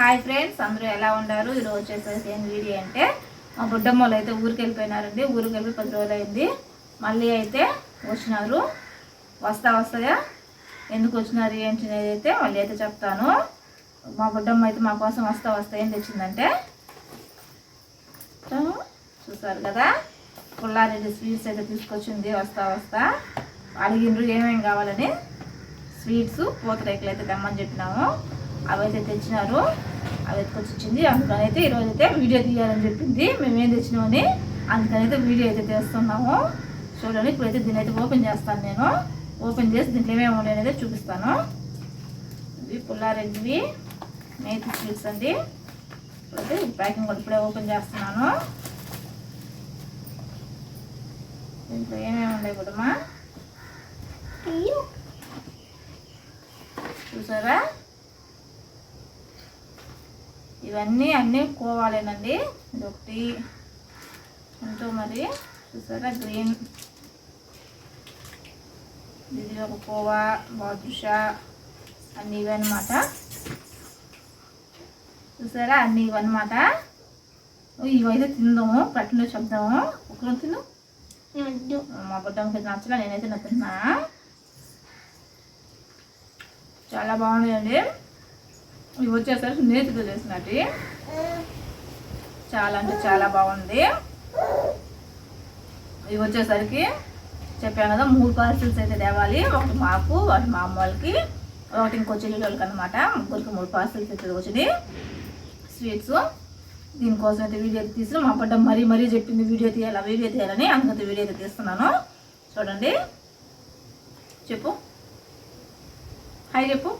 Hi friends అందరూ ఎలా ఉన్నారు? ఈరోజు వచ్చేసేసి ఏం వీడియో అంటే మా బుడ్డమ్మలు అయితే ఊరికి వెళ్ళిపోయినారండి. ఊరికి వెళ్ళి పది రోజులు అయింది మళ్ళీ అయితే వచ్చినారు. వస్తా వస్తాయా? ఎందుకు వచ్చినారు? ఏంటి అనేది అయితే మళ్ళీ అయితే చెప్తాను. మా బుడ్డమ్మ అయితే మా కోసం వస్తా వస్తా ఏం తెచ్చిందంటే చూ, చూసారు కదా? పుల్లారెడ్డి స్వీట్స్ అయితే తీసుకొచ్చింది. వస్తా వస్తా. అడిగిండ్రు ఏమేమి కావాలని. స్వీట్స్ పూతరేకులు అయితే తెమ్మని చెప్పినాము. అవి అయితే తెచ్చినారు. అవి ఎత్తుకొచ్చి ఇచ్చింది అందుకని అయితే ఈరోజు అయితే వీడియో తీయాలని చెప్పింది. మేము ఏం తెచ్చినామని అందుకని అయితే వీడియో అయితే తీస్తున్నాము. చూడండి ఇప్పుడైతే దీని అయితే ఓపెన్ చేస్తాను నేను. ఓపెన్ చేసి దీంట్లో ఏమేమి ఉన్నాయనేది చూపిస్తాను. ఇవి పుల్లారెడ్డివి నేతి స్వీట్స్ అండి. ఇప్పుడైతే ప్యాకింగ్ కూడా ఇప్పుడే ఓపెన్ చేస్తున్నాను. దీంట్లో ఏమేమి ఉన్నాయి కూడామా? చూసారా? ఇవన్నీ అన్నీ కోవాలేనండి ఇది ఒకటి ఎంతో మరి చూసారా? గ్రీన్. ఇది ఒక కోవా బాదుషా అన్నీ ఇవన్నమాట. చూసారా? అన్నీ ఇవన్నమాట. ఇవైతే తిందాము. కట్టిన చెప్దాము. ఒకరు తిను. మా బుడ్డమ్మకి నచ్చలే నేనైతే నచ్చుతున్నా చాలా బాగున్నాయండి. ఇవి వచ్చేసరికి నేతితో చేసినట్టు. చాలా అంటే చాలా బాగుంది. ఇవి వచ్చేసరికి చెప్పాను కదా మూడు పార్సిల్స్ అయితే తేవాలి. ఒకటి మాకు ఒకటి మా అమ్మ వాళ్ళకి ఒకటి ఇంకో చెల్లెళ్ళకి అనమాట ముగ్గురికి మూడు పార్సిల్స్ అయితే వచ్చింది స్వీట్స్ దీనికోసం అయితే వీడియో తీసుకుని మా పడ్డ మరీ మరీ చెప్పింది వీడియో తీయాలా వీడియో తీయాలని అందుకైతే వీడియో అయితే తీస్తున్నాను. చూడండి. చెప్పు. హాయ్ చెప్పు.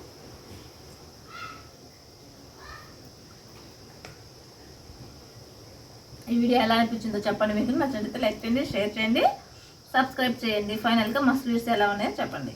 ఈ వీడియో ఎలా అనిపించిందో చెప్పండి మీకు నచ్చినట్లయితే లైక్ చేయండి షేర్ చేయండి సబ్స్క్రైబ్ చేయండి. ఫైనల్గా మా స్వీట్స్ ఎలా ఉన్నాయో చెప్పండి.